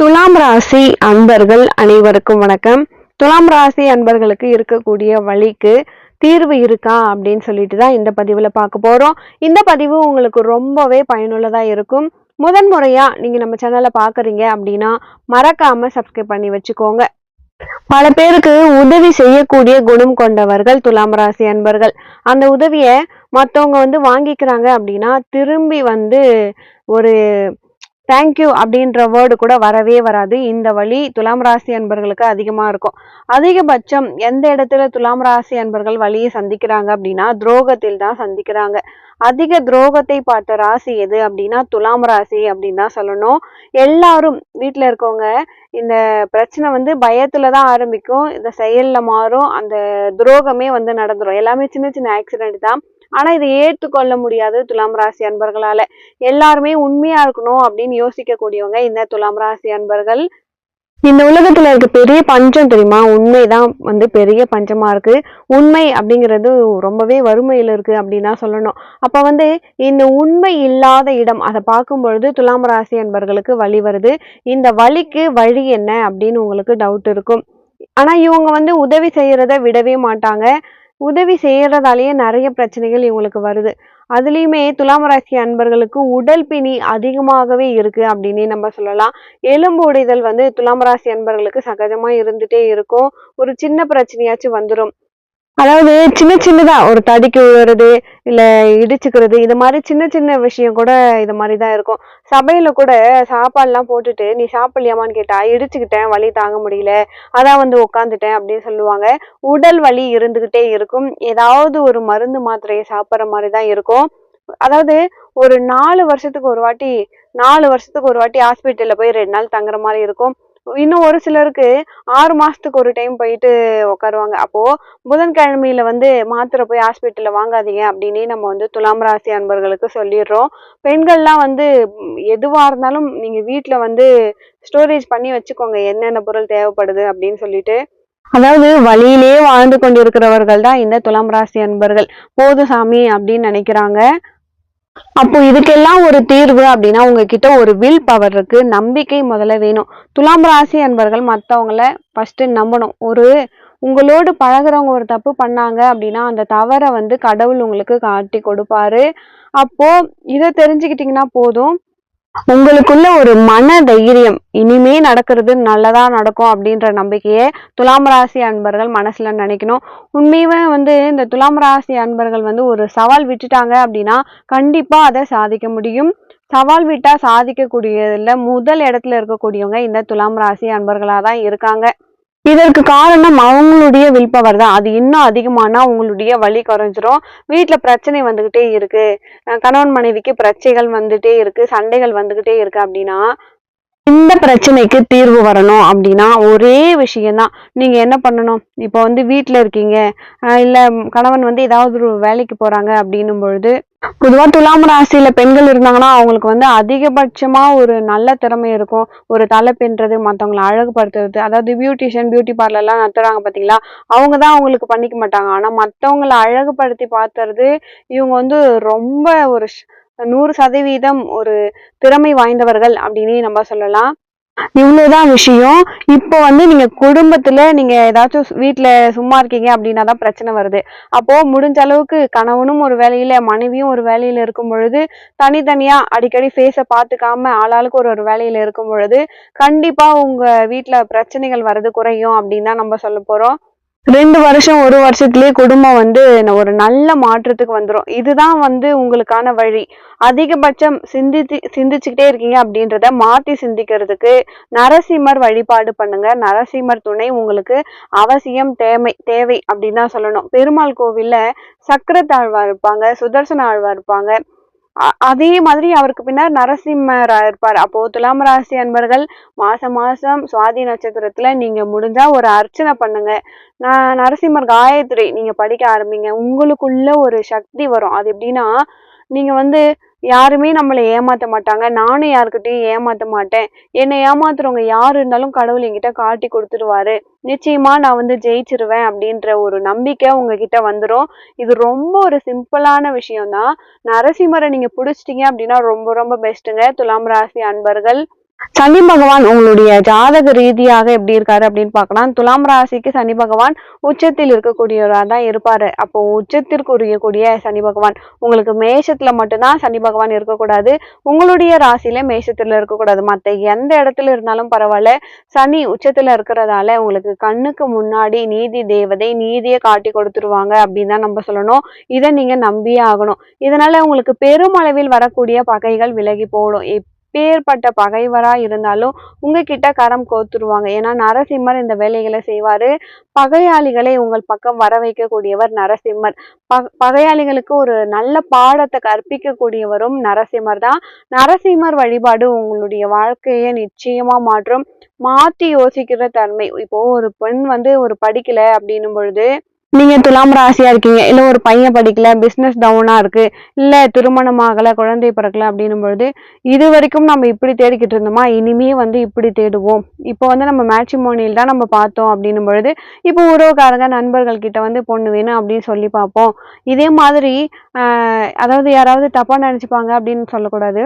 துலாம் ராசி அன்பர்கள் அனைவருக்கும் வணக்கம். துலாம் ராசி அன்பர்களுக்கு இருக்கக்கூடிய வழிக்கு தீர்வு இருக்கா அப்படின்னு சொல்லிட்டு தான் இந்த பதிவில் பார்க்க போகிறோம் இந்த பதிவு உங்களுக்கு ரொம்பவே பயனுள்ளதாக இருக்கும். முதன் நீங்கள் நம்ம சேனலை பார்க்குறீங்க அப்படின்னா மறக்காமல் சப்ஸ்கிரைப் பண்ணி வச்சுக்கோங்க. பல பேருக்கு உதவி செய்யக்கூடிய குணம் கொண்டவர்கள் துலாம் ராசி அன்பர்கள். அந்த உதவியை மற்றவங்க வந்து வாங்கிக்கிறாங்க அப்படின்னா திரும்பி வந்து ஒரு தேங்க்யூ அப்படின்ற வேர்டு கூட வரவே வராது. இந்த வழி துலாம் ராசி அன்பர்களுக்கு அதிகமாக இருக்கும். அதிகபட்சம் எந்த இடத்துல துலாம் ராசி அன்பர்கள் வழியை சந்திக்கிறாங்க அப்படின்னா துரோகத்தில் தான் சந்திக்கிறாங்க. அதிக துரோகத்தை பார்த்த ராசி எது அப்படின்னா துலாம் ராசி அப்படின்னு தான் சொல்லணும். எல்லாரும் வீட்டில் இருக்கவங்க இந்த பிரச்சனை வந்து பயத்தில் தான் ஆரம்பிக்கும். இந்த செயலில் மாறும். அந்த துரோகமே வந்து நடந்துடும் எல்லாமே சின்ன சின்ன ஆக்சிடென்ட் தான். ஆனா இதை ஏற்றுக்கொள்ள முடியாது துலாம் ராசி அன்பர்களால. எல்லாருமே உண்மையா இருக்கணும் அப்படின்னு யோசிக்கக்கூடியவங்க இந்த துலாம் ராசி அன்பர்கள். இந்த உலகத்துல இருக்க பெரிய பஞ்சம் தெரியுமா? உண்மைதான் வந்து பெரிய பஞ்சமா இருக்கு. உண்மை அப்படிங்கிறது ரொம்பவே வறுமையில இருக்கு அப்படின்னா சொல்லணும். அப்ப வந்து இந்த உண்மை இல்லாத இடம் அதை பார்க்கும் பொழுது துலாம் ராசி அன்பர்களுக்கு வழி வருது. இந்த வழிக்கு வழி என்ன அப்படின்னு உங்களுக்கு டவுட் இருக்கும். ஆனா இவங்க வந்து உதவி செய்யறத விடவே மாட்டாங்க. உதவி செய்யறதாலேயே நிறைய பிரச்சனைகள் இவங்களுக்கு வருது. அதுலேயுமே துலாம் ராசி அன்பர்களுக்கு உடல் பிணி அதிகமாகவே இருக்குது அப்படின்னே நம்ம சொல்லலாம். எலும்பு உடைதல் வந்து துலாம் ராசி அன்பர்களுக்கு சகஜமாக இருந்துகிட்டே இருக்கும். ஒரு சின்ன பிரச்சனையாச்சும் வந்துடும் அதாவது சின்ன சின்னதா ஒரு தடிக்கு விழுறது இல்ல இடிச்சுக்கிறது இது மாதிரி சின்ன சின்ன விஷயம் கூட இது மாதிரி தான் இருக்கும். சபையில கூட சாப்பாடுலாம் போட்டுட்டு நீ சாப்பிடலையாமான்னு கேட்டா இடிச்சுக்கிட்டேன் வலி தாங்க முடியல அதான் வந்து உட்காந்துட்டேன் அப்படின்னு சொல்லுவாங்க. உடல் வலி இருந்துகிட்டே இருக்கும். ஏதாவது ஒரு மருந்து மாத்திரையை சாப்பிட்ற மாதிரி தான் இருக்கும். அதாவது ஒரு நாலு வருஷத்துக்கு ஒரு வாட்டி நாலு வருஷத்துக்கு ஒரு வாட்டி ஹாஸ்பிட்டல்ல போய் ரெண்டு நாள் தங்குற மாதிரி இருக்கும். இன்னும் ஒரு சிலருக்கு ஆறு மாசத்துக்கு ஒரு டைம் போயிட்டு உட்காருவாங்க அப்போ புதன்கிழமையில வந்து மாத்திரை போய் ஹாஸ்பிட்டல்ல வாங்காதீங்க அப்படின்னு நம்ம வந்து துலாம் ராசி அன்பர்களுக்கு சொல்லிடுறோம். பெண்கள்லாம் வந்து எதுவா இருந்தாலும் நீங்க வீட்டுல வந்து ஸ்டோரேஜ் பண்ணி வச்சுக்கோங்க. என்னென்ன பொருள் தேவைப்படுது அப்படின்னு சொல்லிட்டு. அதாவது வழியிலே வாழ்ந்து கொண்டிருக்கிறவர்கள் தான் இந்த துலாம் ராசி அன்பர்கள். போதும் சாமி அப்படின்னு நினைக்கிறாங்க. அப்போ இதுக்கெல்லாம் ஒரு தீர்வு அப்படின்னா உங்ககிட்ட ஒரு வில் பவர் இருக்கு. நம்பிக்கை முதல்ல வேணும். துலாம் ராசி அன்பர்கள் மற்றவங்கள ஃபர்ஸ்ட் நம்பணும். ஒரு உங்களோடு பழகுறவங்க ஒரு தப்பு பண்ணாங்க அப்படின்னா அந்த தவறை வந்து கடவுள் உங்களுக்கு காட்டி கொடுப்பாரு. அப்போ இதை தெரிஞ்சுக்கிட்டீங்கன்னா போதும். உங்களுக்குள்ள ஒரு மன தைரியம் இனிமே நடக்கிறது நல்லதா நடக்கும் அப்படின்ற நம்பிக்கையை துலாம் ராசி அன்பர்கள் மனசுல நினைக்கணும். உண்மையுமே வந்து இந்த துலாம் ராசி அன்பர்கள் வந்து ஒரு சவால் விட்டுட்டாங்க அப்படின்னா கண்டிப்பா அதை சாதிக்க முடியும். சவால் விட்டா சாதிக்கக்கூடியதுல முதல் இடத்துல இருக்கக்கூடியவங்க இந்த துலாம் ராசி அன்பர்களாக தான் இருக்காங்க. இதற்கு காரணம் அவங்களுடைய வில் பவர் தான். அது இன்னும் அதிகமானா உங்களுடைய வலி குறைஞ்சிரும். வீட்டில் பிரச்சனை வந்துகிட்டே இருக்கு. கணவன் மனைவிக்கு பிரச்சனைகள் வந்துட்டே இருக்கு. சண்டைகள் வந்துகிட்டே இருக்கு அப்படின்னா இந்த பிரச்சனைக்கு தீர்வு வரணும் அப்படின்னா ஒரே விஷயம்தான். நீங்க என்ன பண்ணணும்? இப்போ வந்து வீட்டில் இருக்கீங்க. இல்லை இல்ல கணவன் வந்து ஏதாவது ஒரு வேலைக்கு போறாங்க அப்படின்னும் பொழுது பொதுவா துலாம் ராசியில பெண்கள் இருந்தாங்கன்னா அவங்களுக்கு வந்து அதிகபட்சமா ஒரு நல்ல திறமை இருக்கும். ஒரு தலை பின்றது மத்தவங்களை அழகுபடுத்துறது. அதாவது பியூட்டிஷியன் பியூட்டி பார்லர் எல்லாம் நடத்துறாங்க பாத்தீங்களா? அவங்க தான் அவங்களுக்கு பண்ணிக்க மாட்டாங்க. ஆனா மத்தவங்களை அழகுபடுத்தி பார்த்துறது இவங்க வந்து ரொம்ப ஒரு நூறு சதவீதம் ஒரு திறமை வாய்ந்தவர்கள் அப்படின்னு நம்ம சொல்லலாம். இவ்வளோதான் விஷயம். இப்போ வந்து நீங்க குடும்பத்துல நீங்க ஏதாச்சும் வீட்டில் சும்மா இருக்கீங்க அப்படின்னா தான் பிரச்சனை வருது. அப்போ முடிஞ்ச அளவுக்கு கணவனும் ஒரு வேலையில மனைவியும் ஒரு வேலையில இருக்கும் பொழுது தனித்தனியா அடிக்கடி ஃபேஸை பார்த்துக்காம ஆளாளுக்கு ஒரு ஒரு வேலையில இருக்கும் பொழுது கண்டிப்பா உங்க வீட்டில் பிரச்சனைகள் வர்றது குறையும் அப்படின்னு தான் நம்ம சொல்ல போறோம். ரெண்டு வருஷம் ஒரு வருஷத்துலேயே குடும்பம் வந்து ஒரு நல்ல மாற்றத்துக்கு வந்துடும் இதுதான் வந்து உங்களுக்கான வழி. அதிகபட்சம் சிந்திச்சு சிந்திச்சுக்கிட்டே இருக்கீங்க அப்படின்றத மாற்றி சிந்திக்கிறதுக்கு நரசிம்மர் வழிபாடு பண்ணுங்க. நரசிம்மர் துணை உங்களுக்கு அவசியம் தேவை தேவை அப்படின்னு தான் சொல்லணும். பெருமாள் கோவிலில் சக்கரத்தாழ்வார் இருப்பாங்க சுதர்சன ஆழ்வார் இருப்பாங்க. அதே மாதிரி அவருக்கு பின்னர் நரசிம்மர் இருப்பார். அப்போ துலாம் ராசி அன்பர்கள் மாசம் மாசம் சுவாதி நட்சத்திரத்துல நீங்க முடிஞ்சா ஒரு அர்ச்சனை பண்ணுங்க. நான் நரசிம்மர் காயத்ரி நீங்க படிக்க ஆரம்பிங்க. உங்களுக்குள்ள ஒரு சக்தி வரும். அது எப்படின்னா நீங்க வந்து யாருமே நம்மளை ஏமாற்ற மாட்டாங்க. நானும் யாருக்கிட்டையும் ஏமாற்ற மாட்டேன். என்னை ஏமாத்துறவங்க யார் இருந்தாலும் கடவுள் என்கிட்ட காட்டி கொடுத்துருவாரு. நிச்சயமா நான் வந்து ஜெயிச்சிருவேன் அப்படின்ற ஒரு நம்பிக்கை உங்ககிட்ட வந்துடும் இது ரொம்ப ஒரு சிம்பிளான விஷயம்தான். நரசிம்மரை நீங்க பிடிச்சிட்டீங்க அப்படின்னா ரொம்ப ரொம்ப பெஸ்ட்டுங்க துலாம் ராசி அன்பர்கள் சனி பகவான் உங்களுடைய ஜாதக ரீதியாக எப்படி இருக்காரு அப்படின்னு பார்க்கலாம் துலாம் ராசிக்கு சனி பகவான் உச்சத்தில் இருக்கக்கூடியவராக தான் இருப்பாரு. அப்போ உச்சத்திற்கு உரியக்கூடிய சனி பகவான் உங்களுக்கு மேஷத்துல மட்டும்தான் சனி பகவான் இருக்கக்கூடாது. உங்களுடைய ராசியில மேஷத்துல இருக்கக்கூடாது. மற்ற எந்த இடத்துல இருந்தாலும் பரவாயில்ல. சனி உச்சத்துல இருக்கிறதால உங்களுக்கு கண்ணுக்கு முன்னாடி நீதி தேவதை நீதியை காட்டி கொடுத்துருவாங்க அப்படின்னு தான் நம்ம சொல்லணும். இதை நீங்க நம்பியே ஆகணும். இதனால உங்களுக்கு பெருமளவில் வரக்கூடிய பகைகள் விலகி போடும் எப்பேற்பட்ட பகைவரா இருந்தாலும் உங்ககிட்ட கரம் கோத்துருவாங்க. ஏன்னா நரசிம்மர் இந்த வேலைகளை செய்வாரு. பகையாளிகளை உங்கள் பக்கம் வர வைக்கக்கூடியவர் நரசிம்மர். ப பகையாளிகளுக்கு ஒரு நல்ல பாடத்தை கற்பிக்கக்கூடியவரும் நரசிம்மர் தான். நரசிம்மர் வழிபாடு உங்களுடைய வாழ்க்கையை நிச்சயமா மாற்றும். மாத்தி யோசிக்கிற தன்மை. இப்போ ஒரு பெண் வந்து ஒரு படிக்கல அப்படின்னும் பொழுது நீங்க துலாம் ராசியா இருக்கீங்க இல்ல ஒரு பையன் படிக்கல பிசினஸ் டவுனா இருக்கு இல்ல திருமணமாகல குழந்தை பிறக்கல அப்படின்னும் பொழுது இது வரைக்கும் நம்ம இப்படி தேடிக்கிட்டு இருந்தோமா? இனிமே வந்து இப்படி தேடுவோம். இப்போ வந்து நம்ம மேட்ரிமோனியில் தான் நம்ம பார்த்தோம் அப்படின்னும் பொழுது இப்போ உறவுக்காரங்க நண்பர்கள் கிட்ட வந்து பொண்ணு வேணும் அப்படின்னு சொல்லி பார்ப்போம். இதே மாதிரி அதாவது யாராவது தப்பா நினைச்சுப்பாங்க அப்படின்னு சொல்லக்கூடாது.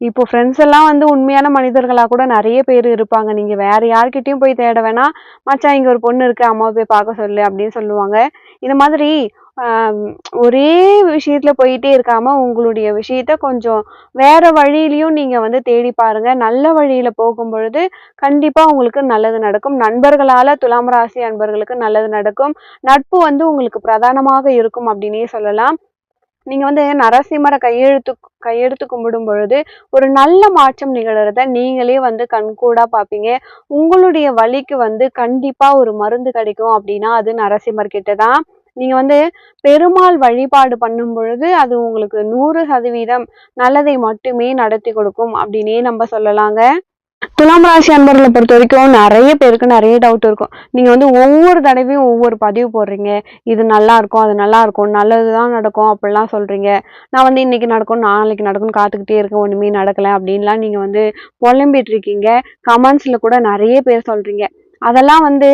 இப்போ ஃப்ரெண்ட்ஸ் எல்லாம் வந்து உண்மையான மனிதர்களாக கூட நிறைய பேர் இருப்பாங்க. நீங்கள் வேற யார்கிட்டயும் போய் தேட வேணாம். மச்சான் இங்கே ஒரு பொண்ணு இருக்கு அம்மாவை போய் பார்க்க சொல்லு அப்படின்னு சொல்லுவாங்க. இந்த மாதிரி ஆஹ் ஒரே விஷயத்துல போயிட்டே இருக்காம உங்களுடைய விஷயத்த கொஞ்சம் வேற வழியிலையும் நீங்க வந்து தேடி பாருங்க. நல்ல வழியில போகும் பொழுது கண்டிப்பா உங்களுக்கு நல்லது நடக்கும். நண்பர்களால துலாம் ராசி அன்பர்களுக்கு நல்லது நடக்கும். நட்பு வந்து உங்களுக்கு பிரதானமாக இருக்கும் அப்படின்னே சொல்லலாம். நீங்கள் வந்து நரசிம்மரை கையெழுத்து கையெடுத்து கும்பிடும் பொழுது ஒரு நல்ல மாற்றம் நிகழறத நீங்களே வந்து கண்கூடா பார்ப்பீங்க உங்களுடைய வழிக்கு வந்து கண்டிப்பாக ஒரு மருந்து கிடைக்கும் அப்படின்னா அது நரசிம்மர் கிட்ட தான். நீங்கள் வந்து பெருமாள் வழிபாடு பண்ணும் பொழுது அது உங்களுக்கு நூறு சதவீதம் நல்லதை மட்டுமே நடத்தி கொடுக்கும் அப்படின்னே நம்ம சொல்லலாங்க. துலாம் ராசி அன்பர்களை பொறுத்த வரைக்கும் நிறைய பேருக்கு நிறைய டவுட் இருக்கும். நீங்கள் வந்து ஒவ்வொரு தடவையும் ஒவ்வொரு பதிவு போடுறீங்க. இது நல்லா இருக்கும் அது நல்லா இருக்கும் நல்லதுதான் நடக்கும் அப்படிலாம் சொல்கிறீங்க நான் வந்து இன்னைக்கு நடக்கும் நாளைக்கு நடக்கும்னு காத்துக்கிட்டே இருக்கேன் ஒன்றுமே நடக்கலை அப்படின்லாம் நீங்கள் வந்து புலம்பிட்டு இருக்கீங்க. கமெண்ட்ஸில் கூட நிறைய பேர் சொல்கிறீங்க அதெல்லாம் வந்து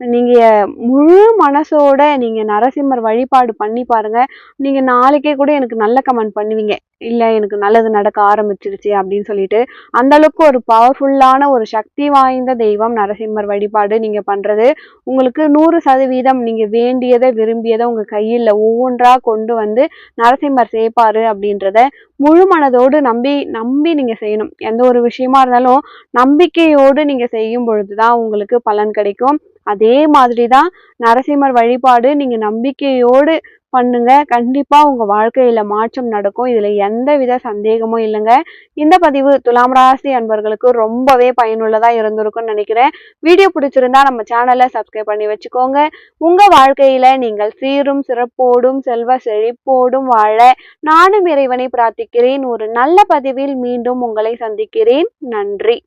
நீங்கள் முழு மனசோட நீங்கள் நரசிம்மர் வழிபாடு பண்ணி பாருங்கள் நீங்கள் நாளைக்கே கூட எனக்கு நல்ல கமெண்ட் பண்ணுவீங்க. இல்லை எனக்கு நல்லது நடக்க ஆரம்பிச்சிருச்சு அப்படின்னு சொல்லிட்டு. அந்த அளவுக்கு ஒரு பவர்ஃபுல்லான ஒரு சக்தி வாய்ந்த தெய்வம் நரசிம்மர் வழிபாடு நீங்கள் பண்ணுறது உங்களுக்கு நூறு சதவீதம் நீங்கள் வேண்டியதை விரும்பியதை உங்கள் கையில் ஒவ்வொன்றாக கொண்டு வந்து நரசிம்மர் சேர்ப்பாரு அப்படின்றத முழு மனதோடு நம்பி நம்பி நீங்கள் செய்யணும். எந்த ஒரு விஷயமா இருந்தாலும் நம்பிக்கையோடு நீங்கள் செய்யும் பொழுது தான் உங்களுக்கு பலன் கிடைக்கும். அதே அதே மாதிரி தான் நரசிம்மர் வழிபாடு நீங்கள் நம்பிக்கையோடு பண்ணுங்க. கண்டிப்பா உங்க வாழ்க்கையில மாற்றம் நடக்கும். இதுல எந்த வித சந்தேகமும் இல்லைங்க. இந்த பதிவு துலாம் ராசி அன்பர்களுக்கு ரொம்பவே பயனுள்ளதா இருந்திருக்கும்னு நினைக்கிறேன். வீடியோ பிடிச்சிருந்தா நம்ம சேனலை சப்ஸ்கிரைப் பண்ணி வச்சுக்கோங்க. உங்க வாழ்க்கையில நீங்கள் சீரும் சிறப்போடும் செல்வ செழிப்போடும் வாழ நானும் இறைவனை பிரார்த்திக்கிறேன். ஒரு நல்ல பதிவில் மீண்டும் உங்களை சந்திக்கிறேன். நன்றி.